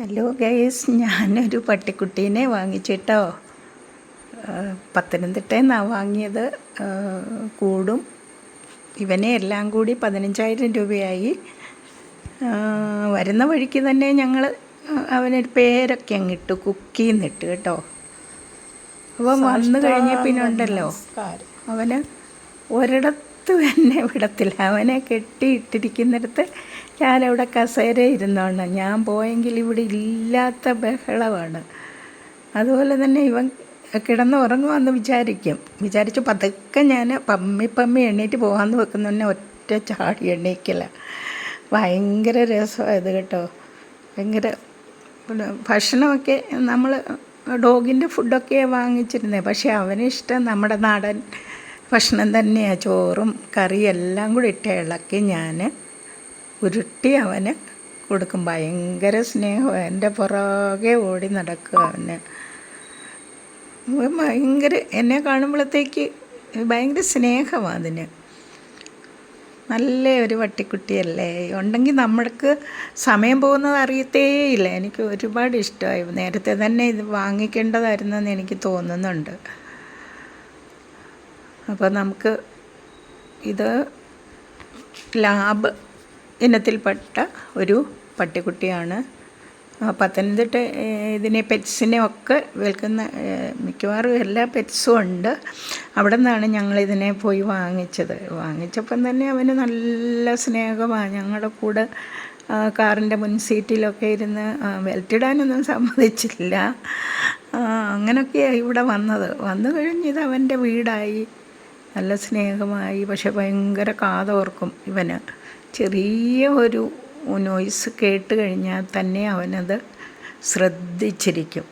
Hello guys ഞാനൊരു പട്ടിക്കുട്ടീനെ വാങ്ങിച്ചിട്ടോ. പത്തനംതിട്ടയിൽ നിന്നാണ് വാങ്ങിയത്. കൂടും. ഇവനെ എല്ലാം കൂടി പതിനഞ്ചായിരം രൂപയായി. വരുന്ന വഴിക്ക് തന്നെ ഞങ്ങൾ അവനൊരു പേരൊക്കെ അങ്ങിട്ടു കുക്കി എന്നിട്ട് കേട്ടോ. അപ്പം വന്നു കഴിഞ്ഞ പിന്നെ ഉണ്ടല്ലോ. അവന് ഒരിടത്ത് തന്നെ വിടത്തില്ല. അവനെ കെട്ടിയിട്ടിരിക്കുന്നിടത്ത് ഞാനവിടെ കസേര ഇരുന്നോണ്ട് ഞാൻ പോയെങ്കിൽ ഇവിടെ ഇല്ലാത്ത ബഹളമാണ്. അതുപോലെ തന്നെ ഇവൻ കിടന്ന് ഉറങ്ങുമെന്ന് വിചാരിക്കും. വിചാരിച്ചു പതുക്കെ ഞാൻ പമ്മി പമ്മി എണ്ണീറ്റ് പോകാമെന്ന് വെക്കുന്ന തന്നെ ഒറ്റ ചാടി എണ്ണീക്കില്ല ഭയങ്കര രസമായത് കേട്ടോ. ഭയങ്കര ഭക്ഷണമൊക്കെ നമ്മൾ ഡോഗിന്റെ ഫുഡൊക്കെ വാങ്ങിച്ചിരുന്നത് പക്ഷേ അവന് ഇഷ്ടം നമ്മുടെ നാടൻ ഭക്ഷണം തന്നെയാണ് ചോറും കറിയും എല്ലാം കൂടി ഇട്ട് ഇളക്കി ഞാൻ ഉരുട്ടി അവന് കൊടുക്കും. ഭയങ്കര സ്നേഹം. എന്റെ പുറകെ ഓടി നടക്കും അവന്. ഭയങ്കര എന്നെ കാണുമ്പോഴത്തേക്ക് ഭയങ്കര സ്നേഹമാണ് അതിന്. നല്ല ഒരു പട്ടിക്കുട്ടിയല്ലേ ഉണ്ടെങ്കിൽ നമ്മൾക്ക് സമയം പോകുന്നത് അറിയത്തേയില്ല. എനിക്ക് ഒരുപാട് ഇഷ്ടമായി. നേരത്തെ തന്നെ ഇത് വാങ്ങിക്കേണ്ടതായിരുന്നെന്ന് എനിക്ക് തോന്നുന്നുണ്ട്. അപ്പോൾ നമുക്ക് ഇത് ലാബ് ഇനത്തിൽപ്പെട്ട ഒരു പട്ടിക്കുട്ടിയാണ്. പത്തനംതിട്ട ഇതിനെ പെറ്റ്സിനെ ഒക്കെ വിൽക്കുന്ന മിക്കവാറും എല്ലാ പെറ്റ്സും ഉണ്ട്. അവിടെ നിന്നാണ് ഞങ്ങളിതിനെ പോയി വാങ്ങിച്ചത്. വാങ്ങിച്ചപ്പം തന്നെ അവന് നല്ല സ്നേഹമാണ് ഞങ്ങളുടെ കൂടെ കാറിന്റെ മുൻ സീറ്റിലൊക്കെ ഇരുന്ന് വെൽറ്റിടാനൊന്നും സമ്മതിച്ചില്ല. അങ്ങനെയൊക്കെയാണ് ഇവിടെ വന്നത്. വന്നു കഴിഞ്ഞ് ഇത് അവന്റെ വീടായി. നല്ല സ്നേഹമായി പക്ഷെ ഭയങ്കര കാതോർക്കും ഇവന്. ചെറിയ ഒരു നോയ്സ് കേട്ട് കഴിഞ്ഞാൽ തന്നെ അവനത് ശ്രദ്ധിച്ചിരിക്കും.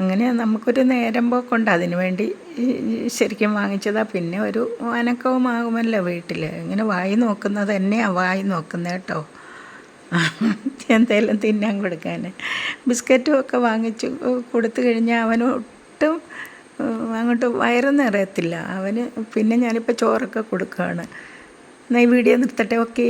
അങ്ങനെ നമുക്കൊരു നേരം പോക്കുണ്ട്. അതിനുവേണ്ടി ശരിക്കും വാങ്ങിച്ചതാണ് പിന്നെ ഒരു അനക്കവുമാകുമല്ലോ വീട്ടിൽ ഇങ്ങനെ വായി നോക്കുന്നത് തന്നെയാണ് വായി നോക്കുന്നത് കേട്ടോ. എന്തെങ്കിലും തിന്നാൻ കൊടുക്കാൻ ബിസ്ക്കറ്റും ഒക്കെ വാങ്ങിച്ച് കൊടുത്തു കഴിഞ്ഞാൽ അവന് ഒട്ടും ഉം, അങ്ങോട്ട് വയറ് നിറയത്തില്ല. അവന് പിന്നെ ഞാനിപ്പോൾ ചോറൊക്കെ കൊടുക്കുകയാണ് എന്നാൽ ഈ വീഡിയോ നിർത്തട്ടെ? ഓക്കേ